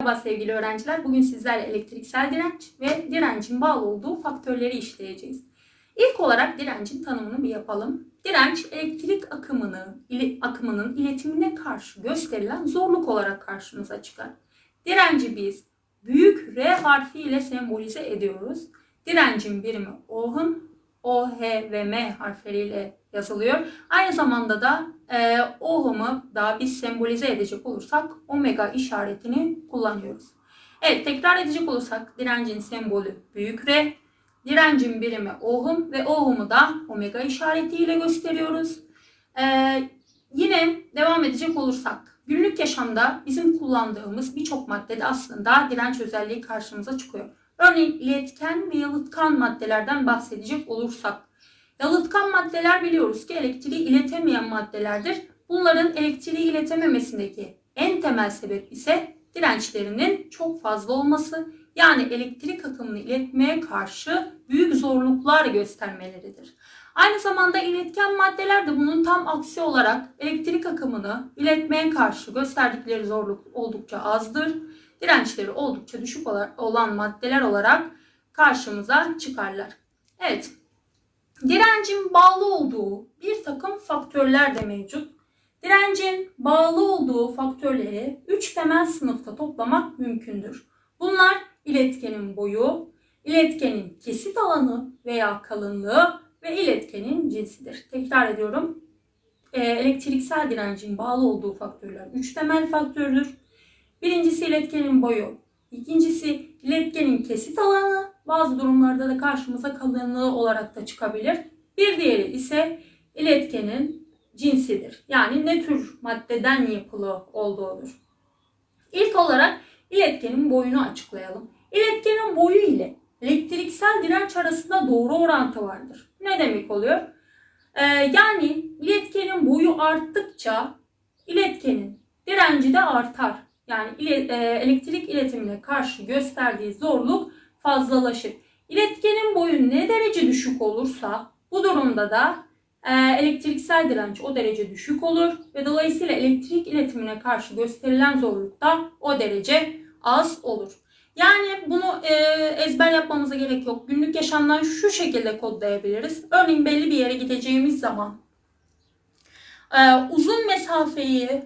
Merhaba sevgili öğrenciler. Bugün sizlerle elektriksel direnç ve direncin bağlı olduğu faktörleri işleyeceğiz. İlk olarak direncin tanımını bir yapalım. Direnç elektrik akımını, ili, akımının iletimine karşı gösterilen zorluk olarak karşımıza çıkar. Direnci biz büyük R harfi ile sembolize ediyoruz. Direncin birimi ohm, O, H ve M harfleriyle yazılıyor. Aynı zamanda da e, ohm'u da biz sembolize edecek olursak omega işaretini kullanıyoruz. Evet tekrar edecek olursak direncin sembolü büyük R, direncin birimi ohm ve ohm'u da omega işaretiyle gösteriyoruz. E, yine devam edecek olursak günlük yaşamda bizim kullandığımız birçok maddede aslında direnç özelliği karşımıza çıkıyor. Örneğin iletken ve yalıtkan maddelerden bahsedecek olursak Yalıtkan maddeler biliyoruz ki elektriği iletemeyen maddelerdir. Bunların elektriği iletememesindeki en temel sebep ise dirençlerinin çok fazla olması yani elektrik akımını iletmeye karşı büyük zorluklar göstermeleridir. Aynı zamanda iletken maddeler de bunun tam aksi olarak elektrik akımını iletmeye karşı gösterdikleri zorluk oldukça azdır. Dirençleri oldukça düşük olan maddeler olarak karşımıza çıkarlar. Evet, Direncin bağlı olduğu bir takım faktörler de mevcut. Direncin bağlı olduğu faktörleri 3 temel sınıfta toplamak mümkündür. Bunlar iletkenin boyu, iletkenin kesit alanı veya kalınlığı ve iletkenin cinsidir. Tekrar ediyorum. E, elektriksel direncin bağlı olduğu faktörler 3 temel faktördür. Birincisi iletkenin boyu, ikincisi iletkenin kesit alanı, bazı durumlarda da karşımıza kalınlığı olarak da çıkabilir. Bir diğeri ise iletkenin cinsidir. Yani ne tür maddeden yapılı olduğudur. İlk olarak iletkenin boyunu açıklayalım. İletkenin boyu ile elektriksel direnç arasında doğru orantı vardır. Ne demek oluyor? Ee, yani iletkenin boyu arttıkça iletkenin direnci de artar. Yani ile, e, elektrik iletimine karşı gösterdiği zorluk fazlalaşır. İletkenin boyu ne derece düşük olursa bu durumda da e, elektriksel direnç o derece düşük olur ve dolayısıyla elektrik iletimine karşı gösterilen zorluk da o derece az olur. Yani bunu e, ezber yapmamıza gerek yok. Günlük yaşamdan şu şekilde kodlayabiliriz. Örneğin belli bir yere gideceğimiz zaman e, uzun mesafeyi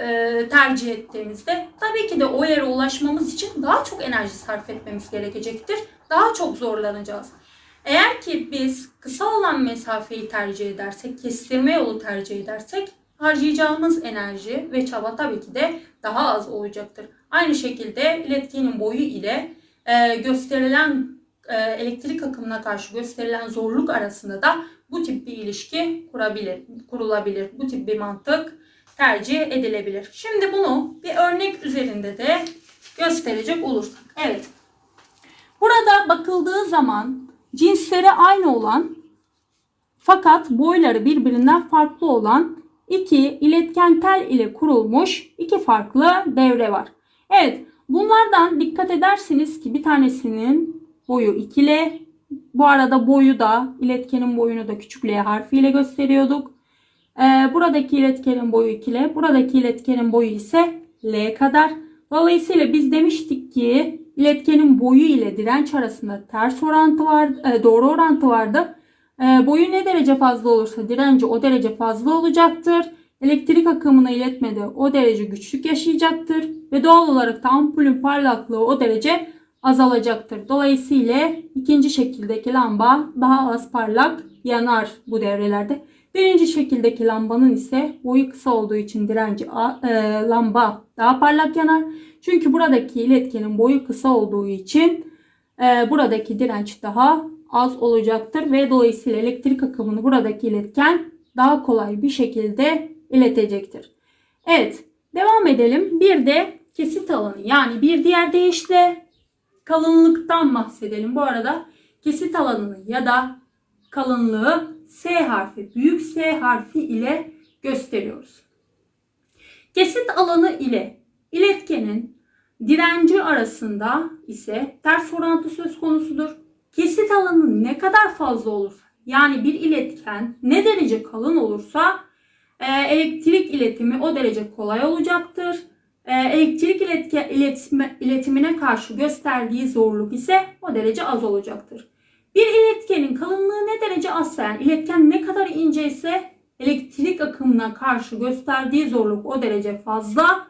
e, tercih ettiğimizde tabii ki de o yere ulaşmamız için daha çok enerji sarf etmemiz gerekecektir. Daha çok zorlanacağız. Eğer ki biz kısa olan mesafeyi tercih edersek, kestirme yolu tercih edersek harcayacağımız enerji ve çaba tabii ki de daha az olacaktır. Aynı şekilde iletkenin boyu ile e, gösterilen e, elektrik akımına karşı gösterilen zorluk arasında da bu tip bir ilişki kurabilir, kurulabilir. Bu tip bir mantık tercih edilebilir. Şimdi bunu bir örnek üzerinde de gösterecek olursak. Evet. Burada bakıldığı zaman cinsleri aynı olan fakat boyları birbirinden farklı olan iki iletken tel ile kurulmuş iki farklı devre var. Evet bunlardan dikkat edersiniz ki bir tanesinin boyu 2L. Bu arada boyu da iletkenin boyunu da küçük L harfiyle gösteriyorduk. Ee, buradaki iletkenin boyu 2L. Buradaki iletkenin boyu ise L kadar. Dolayısıyla biz demiştik ki iletkenin boyu ile direnç arasında ters orantı var, e, doğru orantı vardı. E, boyu ne derece fazla olursa direnci o derece fazla olacaktır. Elektrik akımını iletmede o derece güçlük yaşayacaktır. Ve doğal olarak da ampulün parlaklığı o derece azalacaktır. Dolayısıyla ikinci şekildeki lamba daha az parlak yanar bu devrelerde. Birinci şekildeki lambanın ise boyu kısa olduğu için direnci e, lamba daha parlak yanar. Çünkü buradaki iletkenin boyu kısa olduğu için e, buradaki direnç daha az olacaktır ve dolayısıyla elektrik akımını buradaki iletken daha kolay bir şekilde iletecektir. Evet devam edelim. Bir de kesit alanı yani bir diğer deyişle kalınlıktan bahsedelim. Bu arada kesit alanını ya da kalınlığı S harfi, büyük S harfi ile gösteriyoruz. Kesit alanı ile iletkenin direnci arasında ise ters orantı söz konusudur. Kesit alanı ne kadar fazla olursa yani bir iletken ne derece kalın olursa e, elektrik iletimi o derece kolay olacaktır. e, elektrik iletke, iletme, iletimine karşı gösterdiği zorluk ise o derece az olacaktır. Bir iletkenin kalınlığı ne derece azsa yani iletken ne kadar ince ise elektrik akımına karşı gösterdiği zorluk o derece fazla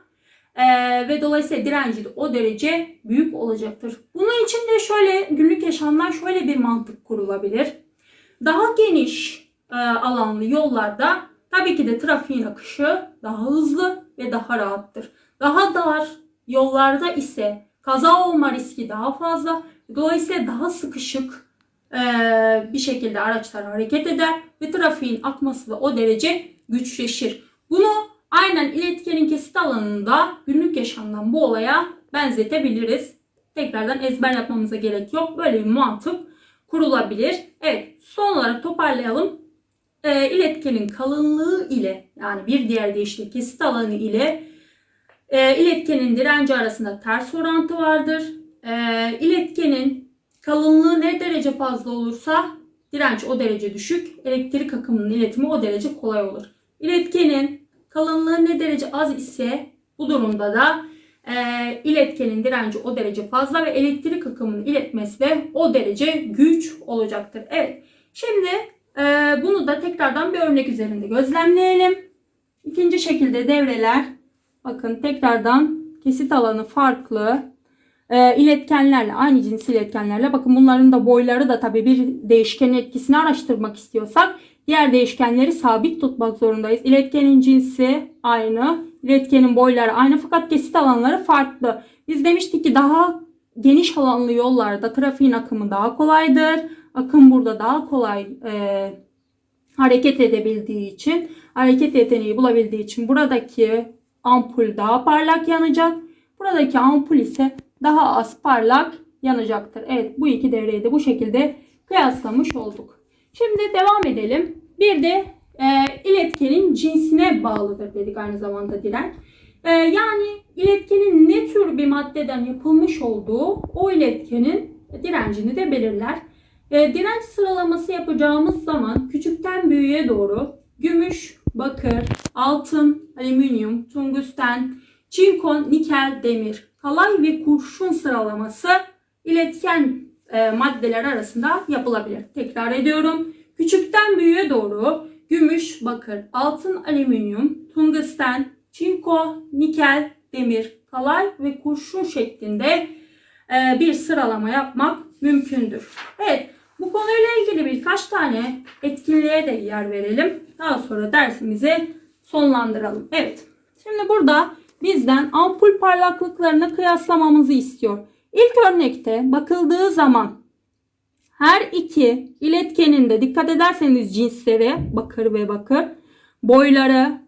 ee, ve dolayısıyla direnci de o derece büyük olacaktır. Bunun için de şöyle günlük yaşamdan şöyle bir mantık kurulabilir. Daha geniş e, alanlı yollarda tabii ki de trafiğin akışı daha hızlı ve daha rahattır. Daha dar yollarda ise kaza olma riski daha fazla. Dolayısıyla daha sıkışık bir şekilde araçlar hareket eder ve trafiğin akması da o derece güçleşir. Bunu aynen iletkenin kesit alanında günlük yaşamdan bu olaya benzetebiliriz. Tekrardan ezber yapmamıza gerek yok. Böyle bir mantık kurulabilir. Evet son olarak toparlayalım. E, iletkenin kalınlığı ile yani bir diğer deyişle kesit alanı ile e, iletkenin direnci arasında ters orantı vardır. E, iletkenin kalınlığı ne derece fazla olursa direnç o derece düşük. Elektrik akımının iletimi o derece kolay olur. İletkenin kalınlığı ne derece az ise bu durumda da e, iletkenin direnci o derece fazla ve elektrik akımının iletmesi de o derece güç olacaktır. Evet. Şimdi e, bunu da tekrardan bir örnek üzerinde gözlemleyelim. İkinci şekilde devreler bakın tekrardan kesit alanı farklı e, iletkenlerle aynı cins iletkenlerle bakın bunların da boyları da tabii bir değişkenin etkisini araştırmak istiyorsak diğer değişkenleri sabit tutmak zorundayız. İletkenin cinsi aynı, iletkenin boyları aynı fakat kesit alanları farklı. Biz demiştik ki daha geniş alanlı yollarda trafiğin akımı daha kolaydır. Akım burada daha kolay e, hareket edebildiği için, hareket yeteneği bulabildiği için buradaki ampul daha parlak yanacak. Buradaki ampul ise daha az parlak yanacaktır. Evet bu iki devreyi de bu şekilde kıyaslamış olduk. Şimdi devam edelim. Bir de e, iletkenin cinsine bağlıdır dedik aynı zamanda direnç. E, yani iletkenin ne tür bir maddeden yapılmış olduğu o iletkenin direncini de belirler. E, direnç sıralaması yapacağımız zaman küçükten büyüğe doğru gümüş, bakır, altın, alüminyum, tungsten, çinkon, nikel, demir, kalay ve kurşun sıralaması iletken e, maddeler arasında yapılabilir. Tekrar ediyorum. Küçükten büyüğe doğru gümüş, bakır, altın, alüminyum, tungsten, çinko, nikel, demir, kalay ve kurşun şeklinde e, bir sıralama yapmak mümkündür. Evet bu konuyla ilgili birkaç tane etkinliğe de yer verelim. Daha sonra dersimizi sonlandıralım. Evet şimdi burada bizden ampul parlaklıklarını kıyaslamamızı istiyor. İlk örnekte bakıldığı zaman her iki iletkenin de dikkat ederseniz cinsleri bakır ve bakır boyları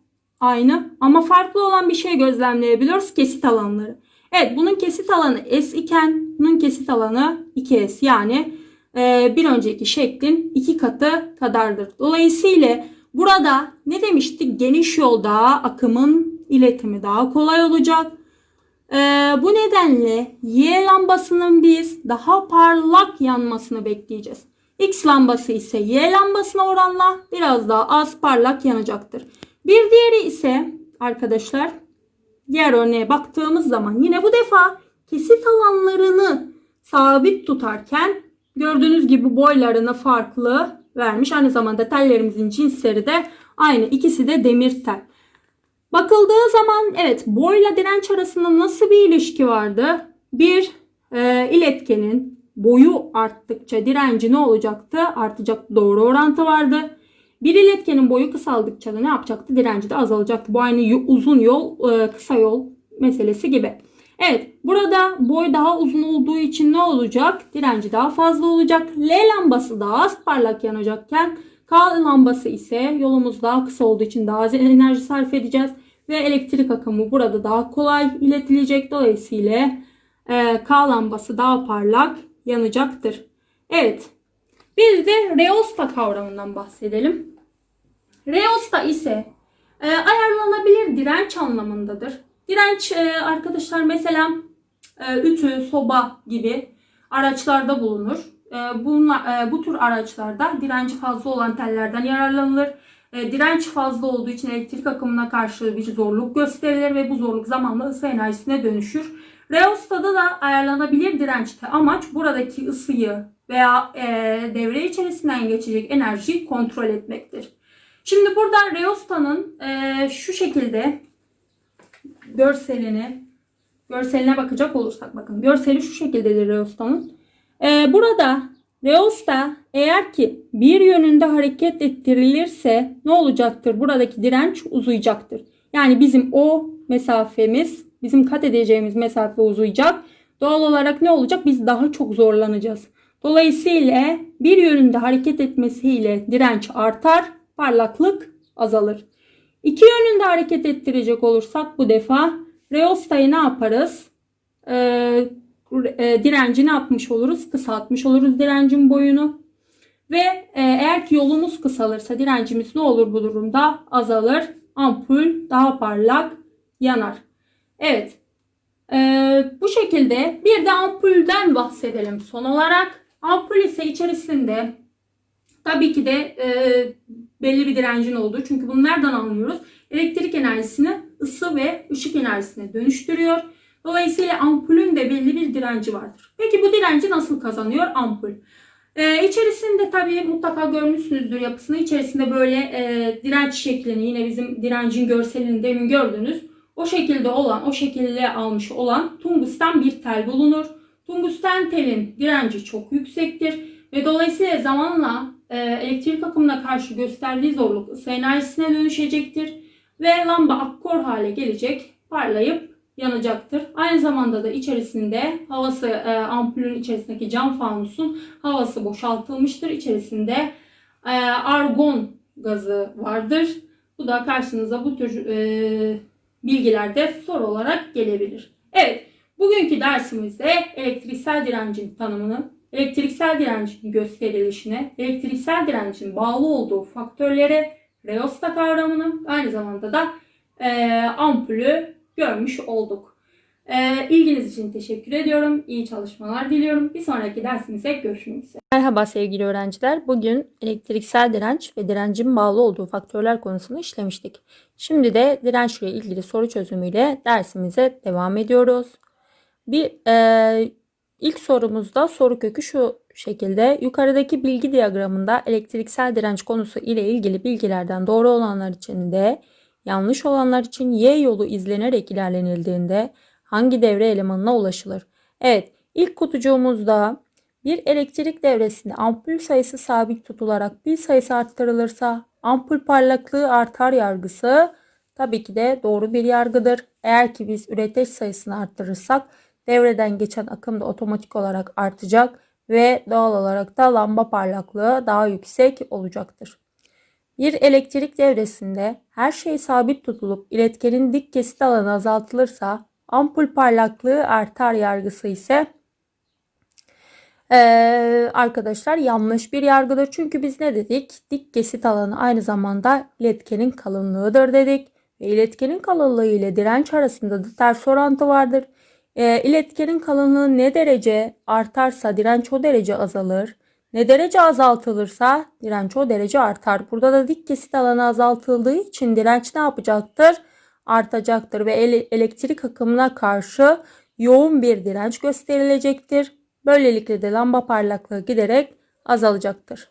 aynı ama farklı olan bir şey gözlemleyebiliyoruz kesit alanları. Evet bunun kesit alanı S iken bunun kesit alanı 2S yani e, bir önceki şeklin iki katı kadardır. Dolayısıyla burada ne demiştik geniş yolda akımın iletimi daha kolay olacak. Ee, bu nedenle Y lambasının biz daha parlak yanmasını bekleyeceğiz. X lambası ise Y lambasına oranla biraz daha az parlak yanacaktır. Bir diğeri ise arkadaşlar diğer örneğe baktığımız zaman yine bu defa kesit alanlarını sabit tutarken gördüğünüz gibi boylarını farklı vermiş. Aynı zamanda tellerimizin cinsleri de aynı. İkisi de demir tel. Bakıldığı zaman evet boyla direnç arasında nasıl bir ilişki vardı? Bir e, iletkenin boyu arttıkça direnci ne olacaktı? Artacak doğru orantı vardı. Bir iletkenin boyu kısaldıkça da ne yapacaktı? Direnci de azalacaktı. Bu aynı uzun yol, e, kısa yol meselesi gibi. Evet burada boy daha uzun olduğu için ne olacak? Direnci daha fazla olacak. L lambası daha az parlak yanacakken K lambası ise yolumuz daha kısa olduğu için daha az enerji sarf edeceğiz. Ve elektrik akımı burada daha kolay iletilecek. Dolayısıyla e, K lambası daha parlak yanacaktır. Evet. Bir de reosta kavramından bahsedelim. Reosta ise e, ayarlanabilir direnç anlamındadır. Direnç e, arkadaşlar mesela e, ütü, soba gibi araçlarda bulunur. E, bunlar, e, bu tür araçlarda direnci fazla olan tellerden yararlanılır. E, direnç fazla olduğu için elektrik akımına karşı bir zorluk gösterilir ve bu zorluk zamanla ısı enerjisine dönüşür. Reostada da ayarlanabilir dirençte amaç buradaki ısıyı veya e, devre içerisinden geçecek enerjiyi kontrol etmektir. Şimdi buradan Reosta'nın şu şekilde görselini görseline bakacak olursak bakın görseli şu şekildedir Reosta'nın. E, burada Reosta eğer ki bir yönünde hareket ettirilirse ne olacaktır? Buradaki direnç uzayacaktır. Yani bizim o mesafemiz, bizim kat edeceğimiz mesafe uzayacak. Doğal olarak ne olacak? Biz daha çok zorlanacağız. Dolayısıyla bir yönünde hareket etmesiyle direnç artar, parlaklık azalır. İki yönünde hareket ettirecek olursak bu defa Reosta'yı ne yaparız? Ee, e, direnci ne yapmış oluruz? Kısaltmış oluruz direncin boyunu. Ve e, eğer ki yolumuz kısalırsa direncimiz ne olur bu durumda? Azalır. Ampul daha parlak yanar. Evet. E, bu şekilde bir de ampulden bahsedelim son olarak. Ampul ise içerisinde tabii ki de e, belli bir direncin olduğu. Çünkü bunu nereden anlıyoruz? Elektrik enerjisini ısı ve ışık enerjisine dönüştürüyor. Dolayısıyla ampulün de belli bir direnci vardır. Peki bu direnci nasıl kazanıyor ampul? Ee, içerisinde tabii mutlaka görmüşsünüzdür yapısını. İçerisinde böyle e, direnç şeklini yine bizim direncin görselini demin gördünüz. O şekilde olan, o şekilde almış olan tungsten bir tel bulunur. Tungsten telin direnci çok yüksektir ve dolayısıyla zamanla e, elektrik akımına karşı gösterdiği zorluk ısı enerjisine dönüşecektir ve lamba akkor hale gelecek, parlayıp yanacaktır. Aynı zamanda da içerisinde havası e, ampulün içerisindeki cam fanusun havası boşaltılmıştır. İçerisinde e, argon gazı vardır. Bu da karşınıza bu tür e, bilgilerde soru olarak gelebilir. Evet, bugünkü dersimizde elektriksel direncin tanımını, elektriksel direncin gösterilişine, elektriksel direncin bağlı olduğu faktörlere, reosta kavramını, aynı zamanda da e, ampulü görmüş olduk. Ee, ilginiz için teşekkür ediyorum. İyi çalışmalar diliyorum. Bir sonraki dersimizde görüşmek üzere. Merhaba sevgili öğrenciler. Bugün elektriksel direnç ve direncin bağlı olduğu faktörler konusunu işlemiştik. Şimdi de dirençle ilgili soru çözümüyle dersimize devam ediyoruz. Bir e, ilk sorumuzda soru kökü şu şekilde. Yukarıdaki bilgi diyagramında elektriksel direnç konusu ile ilgili bilgilerden doğru olanlar için de yanlış olanlar için Y yolu izlenerek ilerlenildiğinde hangi devre elemanına ulaşılır? Evet, ilk kutucuğumuzda bir elektrik devresinde ampul sayısı sabit tutularak pil sayısı arttırılırsa ampul parlaklığı artar yargısı tabii ki de doğru bir yargıdır. Eğer ki biz üreteç sayısını arttırırsak devreden geçen akım da otomatik olarak artacak ve doğal olarak da lamba parlaklığı daha yüksek olacaktır. Bir elektrik devresinde her şey sabit tutulup iletkenin dik kesit alanı azaltılırsa ampul parlaklığı artar yargısı ise ee, arkadaşlar yanlış bir yargıdır. Çünkü biz ne dedik? Dik kesit alanı aynı zamanda iletkenin kalınlığıdır dedik. Ve iletkenin kalınlığı ile direnç arasında da ters orantı vardır. E, iletkenin kalınlığı ne derece artarsa direnç o derece azalır. Ne derece azaltılırsa direnç o derece artar. Burada da dik kesit alanı azaltıldığı için direnç ne yapacaktır? Artacaktır ve elektrik akımına karşı yoğun bir direnç gösterilecektir. Böylelikle de lamba parlaklığı giderek azalacaktır.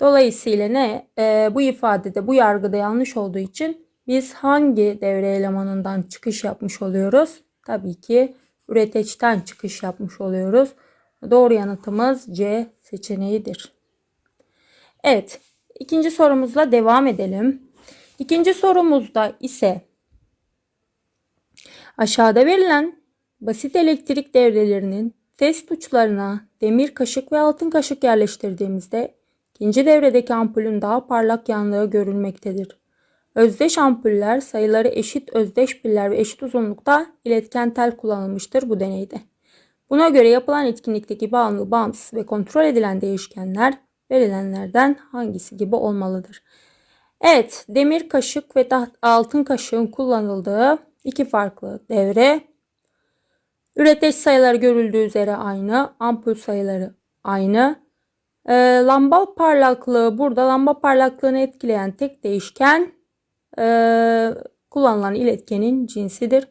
Dolayısıyla ne? E, bu ifadede bu yargıda yanlış olduğu için biz hangi devre elemanından çıkış yapmış oluyoruz? Tabii ki üreteçten çıkış yapmış oluyoruz. Doğru yanıtımız C seçeneğidir. Evet, ikinci sorumuzla devam edelim. İkinci sorumuzda ise aşağıda verilen basit elektrik devrelerinin test uçlarına demir kaşık ve altın kaşık yerleştirdiğimizde ikinci devredeki ampulün daha parlak yanlığı görülmektedir. Özdeş ampuller sayıları eşit özdeş piller ve eşit uzunlukta iletken tel kullanılmıştır bu deneyde. Buna göre yapılan etkinlikteki bağımlı, bağımsız ve kontrol edilen değişkenler verilenlerden hangisi gibi olmalıdır? Evet, demir kaşık ve altın kaşığın kullanıldığı iki farklı devre. Üreteç sayıları görüldüğü üzere aynı, ampul sayıları aynı. Ee, lamba parlaklığı burada lamba parlaklığını etkileyen tek değişken e, kullanılan iletkenin cinsidir.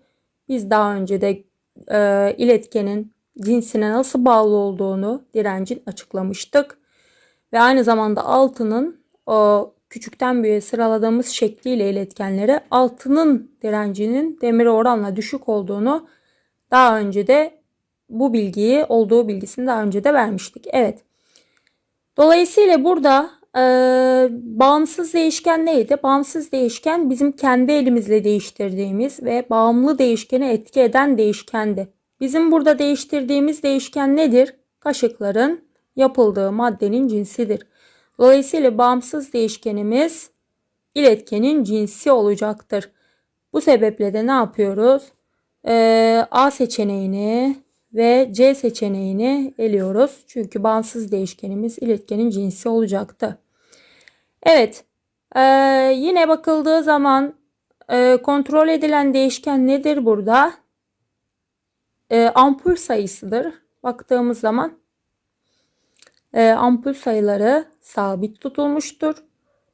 Biz daha önce de e, iletkenin cinsine nasıl bağlı olduğunu direncin açıklamıştık. Ve aynı zamanda altının o küçükten büyüğe sıraladığımız şekliyle iletkenlere altının direncinin demire oranla düşük olduğunu daha önce de bu bilgiyi olduğu bilgisini daha önce de vermiştik. Evet. Dolayısıyla burada e, bağımsız değişken neydi? Bağımsız değişken bizim kendi elimizle değiştirdiğimiz ve bağımlı değişkene etki eden değişkendi. Bizim burada değiştirdiğimiz değişken nedir? Kaşıkların yapıldığı maddenin cinsidir. Dolayısıyla bağımsız değişkenimiz iletkenin cinsi olacaktır. Bu sebeple de ne yapıyoruz? Ee, A seçeneğini ve C seçeneğini eliyoruz. Çünkü bağımsız değişkenimiz iletkenin cinsi olacaktı. Evet. Ee, yine bakıldığı zaman e, kontrol edilen değişken nedir burada? E, ampul sayısıdır. Baktığımız zaman e, ampul sayıları sabit tutulmuştur.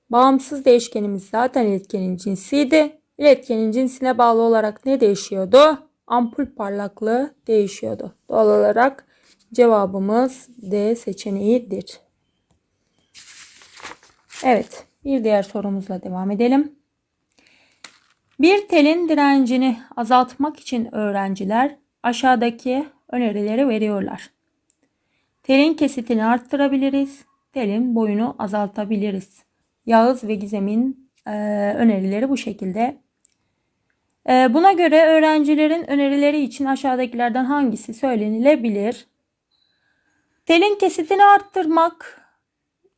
Bağımsız değişkenimiz zaten iletkenin cinsiydi. İletkenin cinsine bağlı olarak ne değişiyordu? Ampul parlaklığı değişiyordu. Doğal olarak cevabımız D seçeneğidir. Evet, bir diğer sorumuzla devam edelim. Bir telin direncini azaltmak için öğrenciler aşağıdaki önerileri veriyorlar. Telin kesitini arttırabiliriz. Telin boyunu azaltabiliriz. Yağız ve Gizem'in e, önerileri bu şekilde. E, buna göre öğrencilerin önerileri için aşağıdakilerden hangisi söylenilebilir? Telin kesitini arttırmak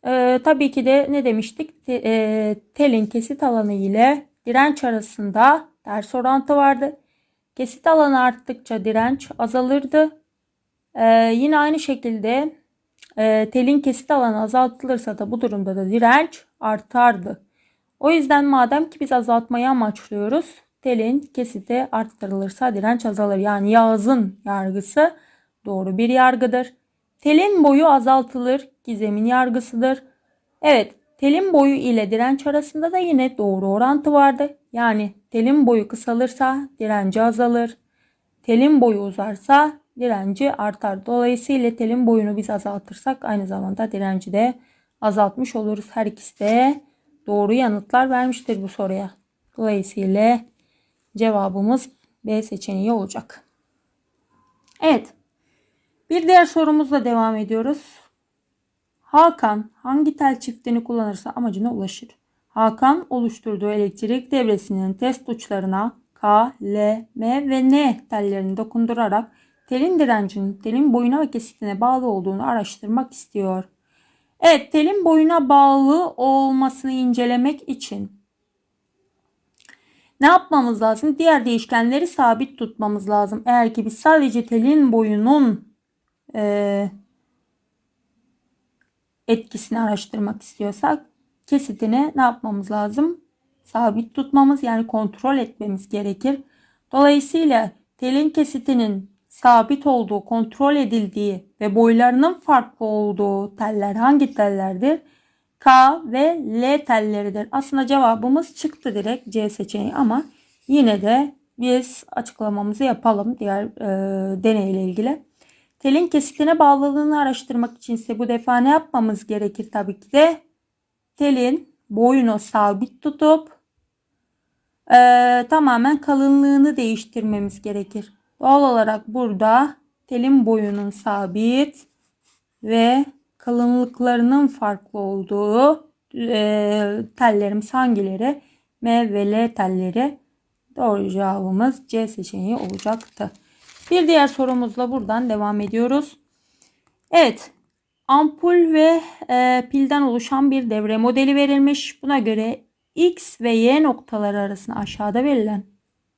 e, tabii ki de ne demiştik? E, telin kesit alanı ile direnç arasında ters orantı vardı. Kesit alanı arttıkça direnç azalırdı. Ee, yine aynı şekilde e, telin kesit alanı azaltılırsa da bu durumda da direnç artardı. O yüzden madem ki biz azaltmayı amaçlıyoruz, telin kesiti arttırılırsa direnç azalır. Yani Yağız'ın yargısı doğru bir yargıdır. Telin boyu azaltılır, gizemin yargısıdır. Evet, telin boyu ile direnç arasında da yine doğru orantı vardı. Yani telin boyu kısalırsa direnci azalır. Telin boyu uzarsa direnci artar. Dolayısıyla telin boyunu biz azaltırsak aynı zamanda direnci de azaltmış oluruz. Her ikisi de doğru yanıtlar vermiştir bu soruya. Dolayısıyla cevabımız B seçeneği olacak. Evet. Bir diğer sorumuzla devam ediyoruz. Hakan hangi tel çiftini kullanırsa amacına ulaşır? Hakan oluşturduğu elektrik devresinin test uçlarına K, L, M ve N tellerini dokundurarak telin direncinin telin boyuna ve kesitine bağlı olduğunu araştırmak istiyor. Evet, telin boyuna bağlı olmasını incelemek için ne yapmamız lazım? Diğer değişkenleri sabit tutmamız lazım. Eğer ki biz sadece telin boyunun e, etkisini araştırmak istiyorsak kesitini ne yapmamız lazım? Sabit tutmamız yani kontrol etmemiz gerekir. Dolayısıyla telin kesitinin sabit olduğu, kontrol edildiği ve boylarının farklı olduğu teller hangi tellerdir? K ve L telleridir. Aslında cevabımız çıktı direkt C seçeneği ama yine de biz açıklamamızı yapalım diğer e, deneyle ilgili. Telin kesitine bağlılığını araştırmak için ise bu defa ne yapmamız gerekir tabii ki de telin boyunu sabit tutup e, tamamen kalınlığını değiştirmemiz gerekir. Doğal olarak burada telin boyunun sabit ve kalınlıklarının farklı olduğu e, tellerimiz hangileri? M ve L telleri. Doğru cevabımız C seçeneği olacaktı. Bir diğer sorumuzla buradan devam ediyoruz. Evet. Ampul ve e, pilden oluşan bir devre modeli verilmiş. Buna göre X ve Y noktaları arasında aşağıda verilen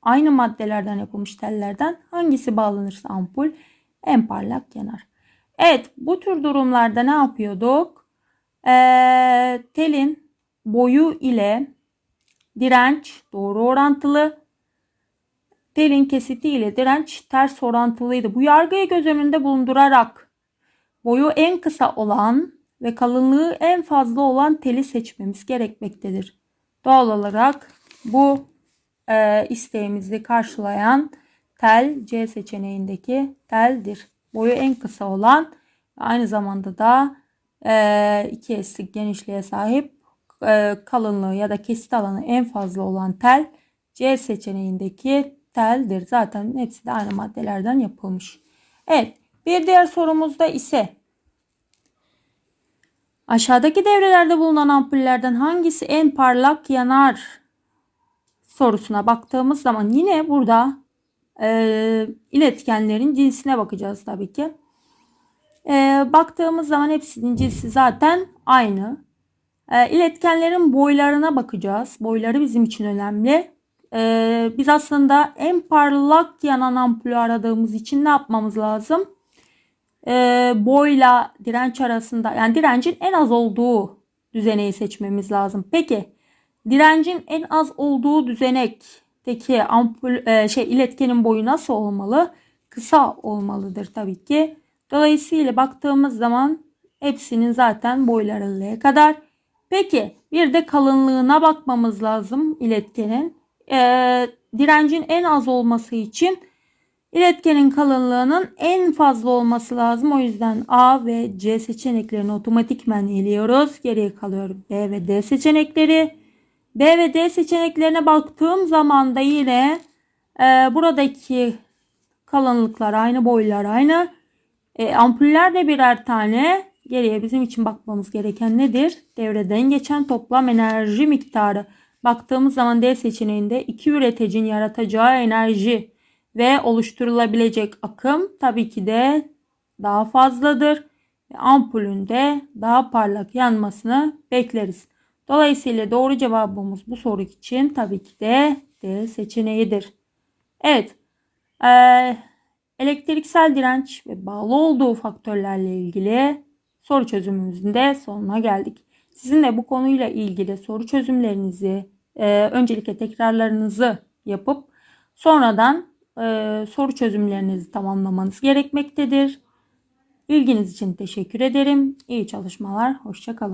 aynı maddelerden yapılmış tellerden hangisi bağlanırsa ampul en parlak yanar. Evet bu tür durumlarda ne yapıyorduk? Ee, telin boyu ile direnç doğru orantılı. Telin kesiti ile direnç ters orantılıydı. Bu yargıyı göz önünde bulundurarak boyu en kısa olan ve kalınlığı en fazla olan teli seçmemiz gerekmektedir. Doğal olarak bu e, isteğimizi karşılayan tel C seçeneğindeki teldir. Boyu en kısa olan aynı zamanda da e, 2 eslik genişliğe sahip e, kalınlığı ya da kesit alanı en fazla olan tel C seçeneğindeki teldir. Zaten hepsi de aynı maddelerden yapılmış. Evet bir diğer sorumuzda ise aşağıdaki devrelerde bulunan ampullerden hangisi en parlak yanar sorusuna baktığımız zaman yine burada e, iletkenlerin cinsine bakacağız tabii ki. E, baktığımız zaman hepsinin cinsi zaten aynı. E, iletkenlerin boylarına bakacağız. Boyları bizim için önemli. E, biz aslında en parlak yanan ampulü aradığımız için ne yapmamız lazım? E, boyla direnç arasında yani direncin en az olduğu düzeneyi seçmemiz lazım. Peki direncin en az olduğu düzenekteki ampul e, şey iletkenin boyu nasıl olmalı? Kısa olmalıdır tabii ki. Dolayısıyla baktığımız zaman hepsinin zaten boyları L'ye kadar. Peki bir de kalınlığına bakmamız lazım iletkenin. Ee, direncin en az olması için iletkenin kalınlığının en fazla olması lazım. O yüzden A ve C seçeneklerini otomatikmen eliyoruz. Geriye kalıyor B ve D seçenekleri. B ve D seçeneklerine baktığım zaman da yine e, buradaki kalınlıklar aynı, boylar aynı. E, ampuller de birer tane. Geriye bizim için bakmamız gereken nedir? Devreden geçen toplam enerji miktarı. Baktığımız zaman D seçeneğinde iki üreticinin yaratacağı enerji ve oluşturulabilecek akım tabii ki de daha fazladır. Ampulün de daha parlak yanmasını bekleriz. Dolayısıyla doğru cevabımız bu soru için tabii ki de D seçeneğidir. Evet. Ee, elektriksel direnç ve bağlı olduğu faktörlerle ilgili soru çözümümüzün de sonuna geldik. Sizin de bu konuyla ilgili soru çözümlerinizi, e, öncelikle tekrarlarınızı yapıp sonradan e, soru çözümlerinizi tamamlamanız gerekmektedir. İlginiz için teşekkür ederim. İyi çalışmalar, hoşçakalın.